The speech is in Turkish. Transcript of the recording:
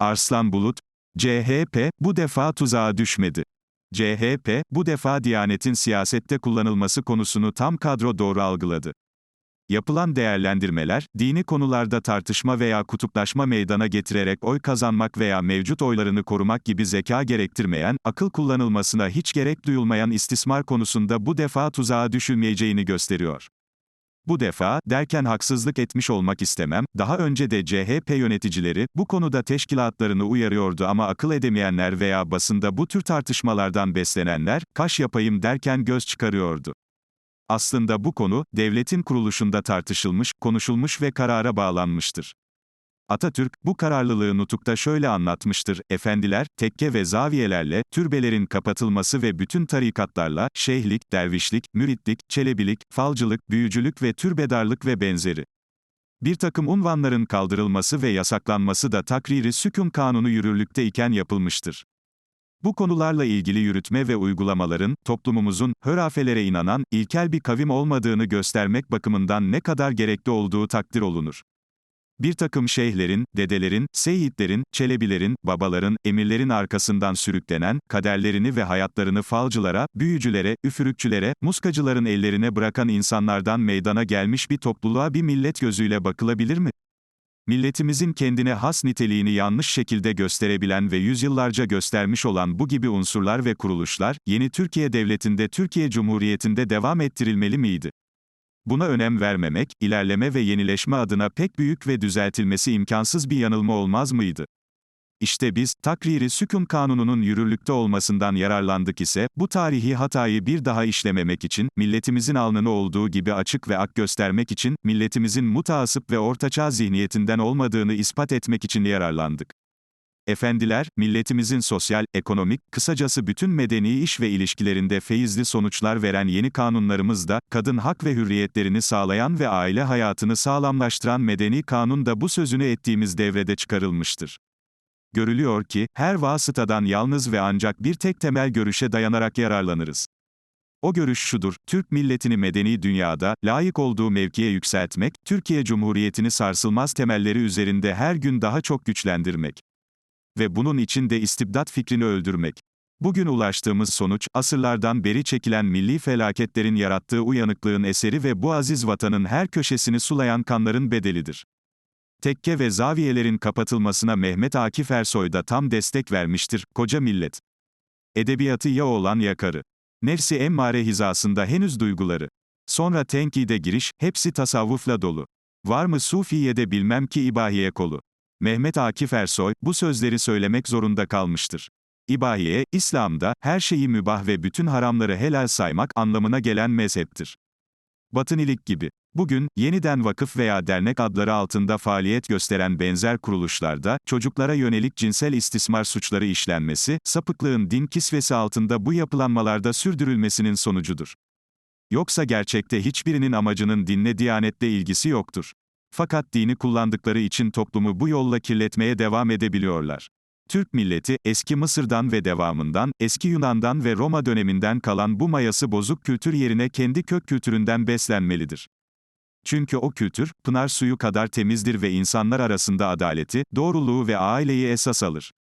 Arslan Bulut, CHP, bu defa tuzağa düşmedi. CHP, bu defa Diyanet'in siyasette kullanılması konusunu tam kadro doğru algıladı. Yapılan değerlendirmeler, dini konularda tartışma veya kutuplaşma meydana getirerek oy kazanmak veya mevcut oylarını korumak gibi zeka gerektirmeyen, akıl kullanılmasına hiç gerek duyulmayan istismar konusunda bu defa tuzağa düşülmeyeceğini gösteriyor. Bu defa, derken haksızlık etmiş olmak istemem, daha önce de CHP yöneticileri, bu konuda teşkilatlarını uyarıyordu ama akıl edemeyenler veya basında bu tür tartışmalardan beslenenler, kaş yapayım derken göz çıkarıyordu. Aslında bu konu, devletin kuruluşunda tartışılmış, konuşulmuş ve karara bağlanmıştır. Atatürk, bu kararlılığı nutukta şöyle anlatmıştır, efendiler, tekke ve zaviyelerle, türbelerin kapatılması ve bütün tarikatlarla, şeyhlik, dervişlik, müritlik, çelebilik, falcılık, büyücülük ve türbedarlık ve benzeri. Bir takım unvanların kaldırılması ve yasaklanması da takriri sükun kanunu yürürlükte iken yapılmıştır. Bu konularla ilgili yürütme ve uygulamaların, toplumumuzun, hörafelere inanan, ilkel bir kavim olmadığını göstermek bakımından ne kadar gerekli olduğu takdir olunur. Bir takım şeyhlerin, dedelerin, seyitlerin, çelebilerin, babaların, emirlerin arkasından sürüklenen, kaderlerini ve hayatlarını falcılara, büyücülere, üfürükçülere, muskacıların ellerine bırakan insanlardan meydana gelmiş bir topluluğa bir millet gözüyle bakılabilir mi? Milletimizin kendine has niteliğini yanlış şekilde gösterebilen ve yüzyıllarca göstermiş olan bu gibi unsurlar ve kuruluşlar, yeni Türkiye Devleti'nde Türkiye Cumhuriyeti'nde devam ettirilmeli miydi? Buna önem vermemek, ilerleme ve yenileşme adına pek büyük ve düzeltilmesi imkansız bir yanılma olmaz mıydı? İşte biz, takriri sükun kanununun yürürlükte olmasından yararlandık ise, bu tarihi hatayı bir daha işlememek için, milletimizin alnını olduğu gibi açık ve ak göstermek için, milletimizin mutasip ve ortaçağ zihniyetinden olmadığını ispat etmek için yararlandık. Efendiler, milletimizin sosyal, ekonomik, kısacası bütün medeni iş ve ilişkilerinde feyizli sonuçlar veren yeni kanunlarımız da, kadın hak ve hürriyetlerini sağlayan ve aile hayatını sağlamlaştıran medeni kanun da bu sözünü ettiğimiz devrede çıkarılmıştır. Görülüyor ki, her vasıtadan yalnız ve ancak bir tek temel görüşe dayanarak yararlanırız. O görüş şudur, Türk milletini medeni dünyada, layık olduğu mevkiye yükseltmek, Türkiye Cumhuriyeti'ni sarsılmaz temelleri üzerinde her gün daha çok güçlendirmek. Ve bunun için de istibdat fikrini öldürmek. Bugün ulaştığımız sonuç, asırlardan beri çekilen milli felaketlerin yarattığı uyanıklığın eseri ve bu aziz vatanın her köşesini sulayan kanların bedelidir. Tekke ve zaviyelerin kapatılmasına Mehmet Akif Ersoy da tam destek vermiştir, koca millet. Edebiyatı ya olan yakarı. Nefsi emmare hizasında henüz duyguları. Sonra tenkide giriş, hepsi tasavvufla dolu. Var mı Sufiye'de bilmem ki ibahiye kolu. Mehmet Akif Ersoy, bu sözleri söylemek zorunda kalmıştır. İbahiye, İslam'da, her şeyi mübah ve bütün haramları helal saymak anlamına gelen mezheptir. Batınilik gibi. Bugün, yeniden vakıf veya dernek adları altında faaliyet gösteren benzer kuruluşlarda, çocuklara yönelik cinsel istismar suçları işlenmesi, sapıklığın din kisvesi altında bu yapılanmalarda sürdürülmesinin sonucudur. Yoksa gerçekte hiçbirinin amacının dinle diyanetle ilgisi yoktur. Fakat dini kullandıkları için toplumu bu yolla kirletmeye devam edebiliyorlar. Türk milleti, eski Mısır'dan ve devamından, eski Yunan'dan ve Roma döneminden kalan bu mayası bozuk kültür yerine kendi kök kültüründen beslenmelidir. Çünkü o kültür, pınar suyu kadar temizdir ve insanlar arasında adaleti, doğruluğu ve aileyi esas alır.